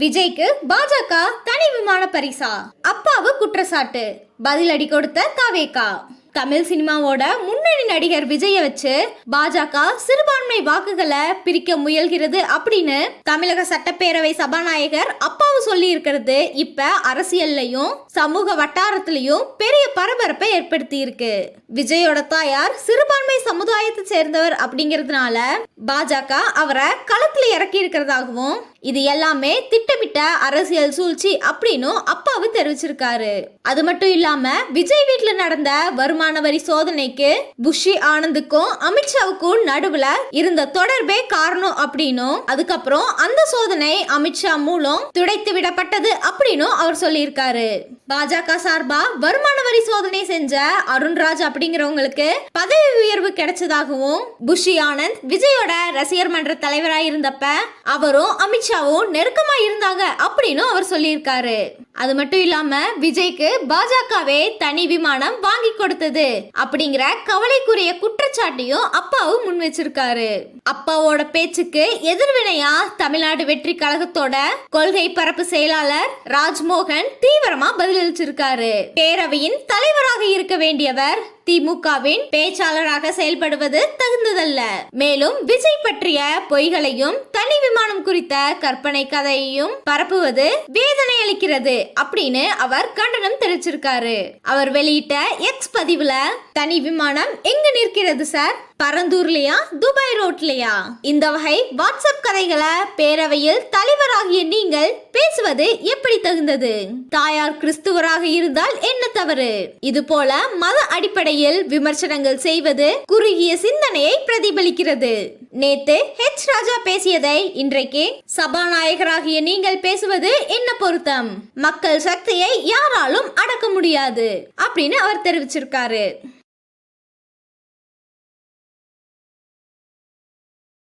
விஜய்க்கு பாஜக தனி விமான பரிசா. அப்பாவு குற்றச்சாட்டு. பதிலடி கொடுத்த காவேகா தமிழ் சினிமாவோட முன்னணி நடிகர் விஜய வச்சு பாஜக சிறுபான்மை வாக்குகளை பிரிக்க முயல்கிறது அப்படின்னு தமிழக சட்டப்பேரவை சபாநாயகர் அப்பாவு சொல்லி இருக்கிறது இப்ப அரசியல்லையும் சமூக வட்டாரத்திலையும் பெரிய பரபரப்பை ஏற்படுத்தி இருக்கு விஜயோட தாயார் சிறுபான்மை சமுதாயத்தை சேர்ந்தவர் அப்படிங்கிறதுனால பாஜக அவரை களத்துல இறக்கி இருக்கிறதாகவும் இது எல்லாமே திட்டமிட்ட அரசியல் சூழ்ச்சி அப்படின்னும் அப்பாவு தெரிவிச்சிருக்காரு. அது மட்டும் இல்லாம விஜய் வீட்டுல நடந்த வருமான வரி சோதனைக்கு புஷி ஆனந்துக்கும் அமித்ஷாவுக்கும் நடுவுல இருந்த தொடர்பே காரணம் அப்படின்னும் அதுக்கப்புறம் அந்த சோதனை அமித்ஷா மூலம் துடைத்து விடப்பட்டது அப்படின்னு அவர் சொல்லியிருக்காரு. பாஜக சார்பா வருமான வரி சோதனை செஞ்ச அருண்ராஜ் அப்படிங்கிறவங்களுக்கு பதவி உயர்வு கிடைச்சதாகவும் புஷி ஆனந்த் விஜயோட ரசிகர் மன்ற தலைவராயிருந்தப்ப அவரும் அமித்ஷாவும் நெருக்கமா இருந்தாங்க அப்படின்னு அவர் சொல்லியிருக்காரு. அது மட்டும் இல்லாம விஜய்க்கு பாஜகவே தனி விமானம் வாங்கி கொடுத்தது அப்படிங்கிற கவலைக்குரிய குற்றச்சாட்டையும் அப்பாவும் முன் வச்சிருக்காரு. அப்பாவோட பேச்சுக்கு எதிர்வினையா தமிழ்நாடு வெற்றி கழகத்தோட கொள்கை பரப்பு செயலாளர் ராஜ்மோகன் தீவிரமா பதிலளிச்சிருக்காரு. பேரவையின் தலைவராக இருக்க வேண்டியவர் திமுகவின் பேச்சாளராக செயல்படுவது தகுந்ததல்ல. மேலும் விஜய் பற்றிய பொய்களையும் தனி விமானம் குறித்த கற்பனை கதையையும் பரப்புவது வேதனை அளிக்கிறது அப்படின்னு அவர் கண்டனம் தெரிவிச்சிருக்காரு. அவர் வெளியிட்ட எக்ஸ் பதிவுல தனி விமானம் எங்க நிற்கிறது சார்? பரந்தூர்லயா துபாய் ரோட்லயா? இந்த வகை வாட்ஸ்அப் கதைகளை பேரவையில் தலைவராகிய நீங்கள் பேசுவது எப்படி தகுந்தது? தாயார் கிறிஸ்துவராக இருந்தால் என்ன தவறு? இது போல மத அடிப்படையில் விமர்சனங்கள் செய்வது குறுகிய சிந்தனையை பிரதிபலிக்கிறது. நேத்து ஹெச் ராஜா பேசியதை இன்றைக்கு சபாநாயகராகிய நீங்கள் பேசுவது என்ன பொருத்தம்? மக்கள் சக்தியை யாராலும் அடக்க முடியாது அப்படின்னு அவர் தெரிவிச்சிருக்காரு.